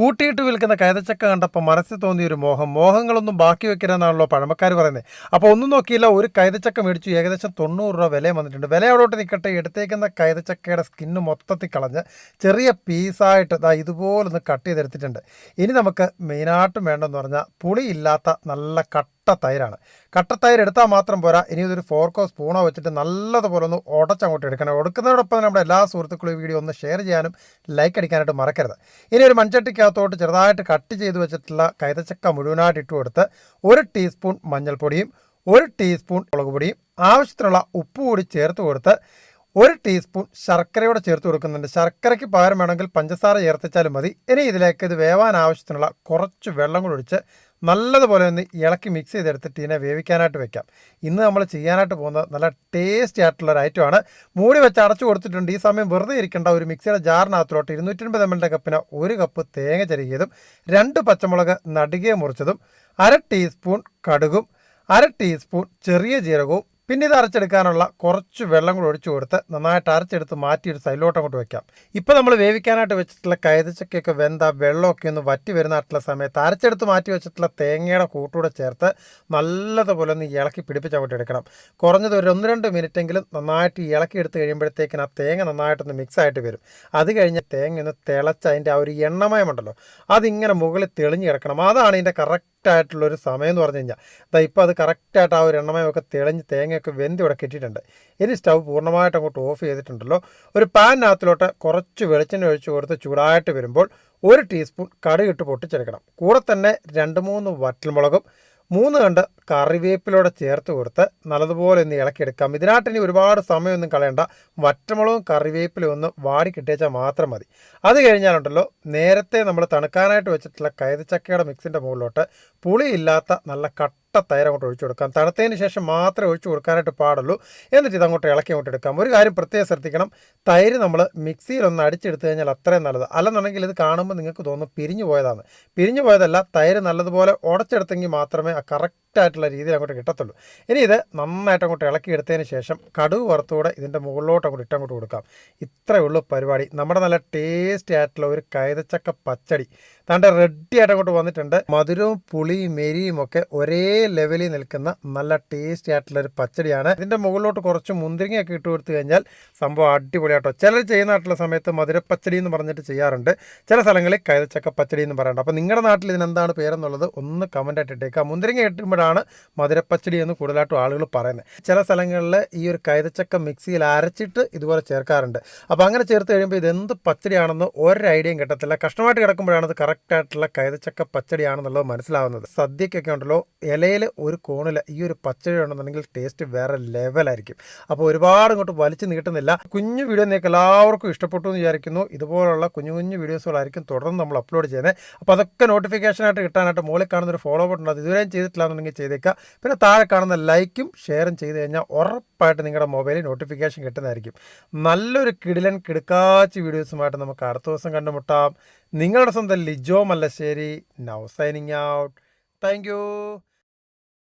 കൂട്ടിയിട്ട് വിൽക്കുന്ന കൈതച്ചക്ക കണ്ടപ്പോൾ മനസ്സിൽ തോന്നിയ ഒരു മോഹം. മോഹങ്ങളൊന്നും ബാക്കി വെക്കരുതെന്നാണല്ലോ പഴമക്കാർ പറയുന്നത് അപ്പോൾ ഒന്നും നോക്കിയില്ല ഒരു കൈതച്ചക്ക മേടിച്ചു. ഏകദേശം തൊണ്ണൂറ് രൂപ വില വന്നിട്ടുണ്ട്. വില അവിടോട്ട് നിൽക്കട്ടെ എടുത്തേക്കുന്ന കൈതച്ചക്കയുടെ സ്കിന്ന് മൊത്തത്തിൽ കളഞ്ഞ് ചെറിയ പീസായിട്ട് ഇതാ ഇതുപോലൊന്ന് കട്ട് ചെയ്തെടുത്തിട്ടുണ്ട്. ഇനി നമുക്ക് മെയിനായിട്ടും വേണ്ടെന്ന് പറഞ്ഞാൽ പുളിയില്ലാത്ത നല്ല കട്ട തൈരാണ്. കട്ട തൈര് എടുത്താൽ മാത്രം പോരാ. ഇനി ഇതൊരു ഫോർക്കോ സ്പൂണോ വെച്ചിട്ട് നല്ലതുപോലെ ഒന്ന് ഉടച്ചങ്ങോട്ട് എടുക്കണം. എടുക്കുന്നതോടൊപ്പം തന്നെ നമ്മുടെ എല്ലാ സുഹൃത്തുക്കളും വീഡിയോ ഒന്ന് ഷെയർ ചെയ്യാനും ലൈക്ക് അടിക്കാനായിട്ട് മറക്കരുത്. ഇനി ഒരു മൺചട്ടിക്കകത്തോട്ട് ചെറുതായിട്ട് കട്ട് ചെയ്ത് വെച്ചിട്ടുള്ള കൈതച്ചക്ക മുഴുവനായിട്ട് ഇട്ട് കൊടുത്ത് ഒരു ടീസ്പൂൺ മഞ്ഞൾപ്പൊടിയും ഒരു ടീസ്പൂൺ മുളക് പൊടിയും ആവശ്യത്തിനുള്ള ഉപ്പ് കൂടി ചേർത്ത് കൊടുത്ത് ഒരു ടീസ്പൂൺ ശർക്കരയോടെ ചേർത്ത് കൊടുക്കുന്നുണ്ട്. ശർക്കരയ്ക്ക് പകരം വേണമെങ്കിൽ പഞ്ചസാര ചേർത്തിച്ചാലും മതി. ഇനി ഇതിലേക്ക് ഇത് വേവാൻ ആവശ്യത്തിനുള്ള കുറച്ച് വെള്ളം കൂടി ഒഴിച്ച് നല്ലതുപോലെ ഒന്ന് ഇളക്കി മിക്സ് ചെയ്തെടുത്തിട്ട് ഇതിനെ വേവിക്കാനായിട്ട് വെക്കാം. ഇന്ന് നമ്മൾ ചെയ്യാനായിട്ട് പോകുന്നത് നല്ല ടേസ്റ്റി ആയിട്ടുള്ള ഒരു ഐറ്റമാണ് മൂടി വെച്ച് അടച്ചു കൊടുത്തിട്ടുണ്ട്. ഈ സമയം വെറുതെ ഇരിക്കേണ്ട ഒരു മിക്സിയുടെ ജാറിനകത്തിലോട്ട് ഇരുന്നൂറ്റൻപത് എം എല്ലിന്റെ കപ്പിന് ഒരു കപ്പ് തേങ്ങ ചെരുകിയതും രണ്ട് പച്ചമുളക് നടുകെ മുറിച്ചതും അര ടീസ്പൂൺ കടുകും അര ടീസ്പൂൺ ചെറിയ ജീരകവും പിന്നെ ഇത് അരച്ചെടുക്കാനുള്ള കുറച്ച് വെള്ളം കൂടി ഒഴിച്ചു കൊടുത്ത് നന്നായിട്ട് അരച്ചെടുത്ത് മാറ്റി ഒരു സൈഡിലോട്ട് അങ്ങോട്ട് വെക്കാം. ഇപ്പോൾ നമ്മൾ വേവിക്കാനായിട്ട് വെച്ചിട്ടുള്ള കൈതച്ചക്കയൊക്കെ വെന്ത വെള്ളമൊക്കെ ഒന്ന് വറ്റി വരുന്നതായിട്ടുള്ള സമയത്ത് അരച്ചെടുത്ത് മാറ്റി വെച്ചിട്ടുള്ള തേങ്ങയുടെ കൂട്ടുകൂടെ ചേർത്ത് നല്ലതുപോലെ ഒന്ന് ഇളക്കി പിടിപ്പിച്ച് അങ്ങോട്ട് എടുക്കണം. കുറഞ്ഞത് ഒരു ഒന്ന് രണ്ട് മിനിറ്റെങ്കിലും നന്നായിട്ട് ഇളക്കി എടുത്ത് കഴിയുമ്പോഴത്തേക്കിന് ആ തേങ്ങ നന്നായിട്ടൊന്ന് മിക്സ് ആയിട്ട് വരും. അത് കഴിഞ്ഞ് തേങ്ങ ഒന്ന് തിളച്ച് അതിന്റെ ആ ഒരു എണ്ണമയമുണ്ടല്ലോ അതിങ്ങനെ മുകളിൽ തെളിഞ്ഞ് കിടക്കണം. അതാണ് ഇതിന്റെ കറക്റ്റ് കറക്റ്റായിട്ടുള്ള ഒരു സമയം എന്ന് പറഞ്ഞു കഴിഞ്ഞാൽ അതാ ഇപ്പോൾ അത് കറക്റ്റായിട്ട് ആ ഒരു എണ്ണമയമൊക്കെ തെളിഞ്ഞ് തേങ്ങയൊക്കെ വെന്ത് ഇവിടെ കിട്ടിയിട്ടുണ്ട്. ഇനി സ്റ്റൗ പൂർണമായിട്ട് അങ്ങോട്ട് ഓഫ് ചെയ്തിട്ടുണ്ടല്ലോ. ഒരു പാനിനകത്തിലോട്ട് കുറച്ച് വെളിച്ചെണ്ണ ഒഴിച്ച് കൊടുത്ത് ചൂടായിട്ട് വരുമ്പോൾ ഒരു ടീസ്പൂൺ കടുകിട്ട് പൊട്ടിച്ചെടുക്കണം. കൂടെ തന്നെ രണ്ട് മൂന്ന് വറ്റൽമുളകും മൂന്ന് കണ്ട് കറിവേപ്പിലൂടെ ചേർത്ത് കൊടുത്ത് നല്ലതുപോലെ ഒന്ന് ഇളക്കിയെടുക്കാം. ഇതിനായിട്ട് ഇനി ഒരുപാട് സമയമൊന്നും കളയണ്ട. വറ്റമുളകും കറിവേപ്പിലും ഒന്ന് വാടി കിട്ടിയേച്ചാൽ മാത്രം മതി. അത് കഴിഞ്ഞാലുണ്ടല്ലോ നേരത്തെ നമ്മൾ തണുക്കാനായിട്ട് വെച്ചിട്ടുള്ള കൈതച്ചക്കയുടെ മിക്സിന്റെ മുകളിലോട്ട് പുളിയില്ലാത്ത നല്ല കട്ട തൈര് അങ്ങോട്ട് ഒഴിച്ചു കൊടുക്കാം. തണുത്തതിന് ശേഷം മാത്രമേ ഒഴിച്ചു കൊടുക്കാനായിട്ട് പാടുള്ളൂ. എന്നിട്ട് ഇത് അങ്ങോട്ട് ഇളക്കി അങ്ങോട്ട് എടുക്കാം. ഒരു കാര്യം പ്രത്യേകം ശ്രദ്ധിക്കണം. തൈര് നമ്മൾ മിക്സിയിൽ ഒന്ന് അടിച്ചെടുത്തു കഴിഞ്ഞാൽ അത്രയും നല്ലത്. അല്ലെന്നുണ്ടെങ്കിൽ ഇത് കാണുമ്പോൾ നിങ്ങൾക്ക് തോന്നും പിരിഞ്ഞു പോയതാണ്. പിരിഞ്ഞു പോയതല്ല തൈര് നല്ലതുപോലെ ഉടച്ചെടുത്തെങ്കിൽ മാത്രമേ ആ കറക്റ്റായിട്ടുള്ള രീതിയിൽ അങ്ങോട്ട് കിട്ടത്തുള്ളൂ. ഇനി ഇത് നന്നായിട്ട് അങ്ങോട്ട് ഇളക്കി എടുത്തതിന് ശേഷം കടുവ് വറുത്തുകൂടെ ഇതിന്റെ മുകളിലോട്ട് അങ്ങോട്ട് ഇട്ടങ്ങോട്ട് കൊടുക്കാം. ഇത്രയേ ഉള്ളൂ പരിപാടി. നമ്മുടെ നല്ല ടേസ്റ്റി ആയിട്ടുള്ള ഒരു കൈതച്ചക്ക പച്ചടി. താണ്ട് റെഡി ആയിട്ട് അങ്ങോട്ട് വന്നിട്ടുണ്ട്. മധുരവും പുളിയും മെരിയും ഒക്കെ ഒരേ ലെവലിൽ നിൽക്കുന്ന നല്ല ടേസ്റ്റി ആയിട്ടുള്ള ഒരു പച്ചടിയാണ്. ഇതിന്റെ മുകളിലോട്ട് കുറച്ച് മുന്തിരിങ്ങയൊക്കെ ഇട്ട് കൊടുത്തു കഴിഞ്ഞാൽ സംഭവം അടിപൊളിയാട്ടോ. ചിലർ ചെയ്യുന്നതായിട്ടുള്ള സമയത്ത് മധുരപ്പച്ചടി എന്ന് പറഞ്ഞിട്ട് ചെയ്യാറുണ്ട്. ചില സ്ഥലങ്ങളിൽ കൈതച്ചക്ക പച്ചടി എന്ന് പറയാറുണ്ട്. അപ്പോൾ നിങ്ങളുടെ നാട്ടിൽ ഇതിനെന്താണ് പേരെന്നുള്ളത് ഒന്ന് കമന്റ് ആയിട്ട് ഇട്ടേക്കാം. മുന്തിരിങ്ങ ഇട്ടുമ്പോഴാണ് മധുരപ്പച്ചടി എന്ന് കൂടുതലായിട്ടും ആളുകൾ പറയുന്നത്. ചില സ്ഥലങ്ങളിൽ ഈ ഒരു കൈതച്ചക്ക മിക്സിയിൽ അരച്ചിട്ട് ഇതുപോലെ ചേർക്കാറുണ്ട്. അപ്പോൾ അങ്ങനെ ചേർത്ത് കഴിയുമ്പോൾ ഇത് എന്ത് പച്ചടിയാണെന്ന് ഒരു ഐഡിയയും കിട്ടത്തില്ല. കഷ്ടമായിട്ട് കിടക്കുമ്പോഴാണ് ഇത് കറക്റ്റ് ആയിട്ടുള്ള കൈതച്ചക്ക പച്ചടിയാണെന്നുള്ളത് മനസ്സിലാവുന്നത്. സദ്യക്കൊക്കെ ഉണ്ടല്ലോ ഇലയിൽ ഒരു കോണിൽ ഈ ഒരു പച്ചടി ഉണ്ടെന്നുണ്ടെങ്കിൽ ടേസ്റ്റ് വേറെ ലെവലായിരിക്കും അപ്പോൾ ഒരുപാട് ഇങ്ങോട്ട് വലിച്ചു നീട്ടുന്നില്ല. കുഞ്ഞു വീഡിയോ നിങ്ങൾക്ക് എല്ലാവർക്കും ഇഷ്ടപ്പെട്ടു എന്ന് വിചാരിക്കുന്നു. ഇതുപോലുള്ള കുഞ്ഞു കുഞ്ഞു വീഡിയോസുകളായിരിക്കും തുടർന്ന് നമ്മൾ അപ്ലോഡ് ചെയ്യുന്നത്. അപ്പോൾ അതൊക്കെ നോട്ടിഫിക്കേഷനായിട്ട് കിട്ടാനായിട്ട് മുകളിൽ കാണുന്ന ഒരു ഫോളോ ബട്ടൺ അത് ഇതുവരെയും ചെയ്തിട്ടില്ല എന്നുണ്ടെങ്കിൽ ചെയ്തേക്കുക. പിന്നെ താഴെ കാണുന്ന ലൈക്കും ഷെയറും ചെയ്ത് കഴിഞ്ഞാൽ ഉറപ്പായിട്ട് നിങ്ങളുടെ മൊബൈലിൽ നോട്ടിഫിക്കേഷൻ കിട്ടുന്നതായിരിക്കും. നല്ലൊരു കിടിലൻ കിടുക്കാച്ച് വീഡിയോസുമായിട്ട് നമുക്ക് അടുത്ത ദിവസം കണ്ടുമുട്ടാം. നിങ്ങളുടെ സ്വന്തം Lijo Mallassery. Now signing out thank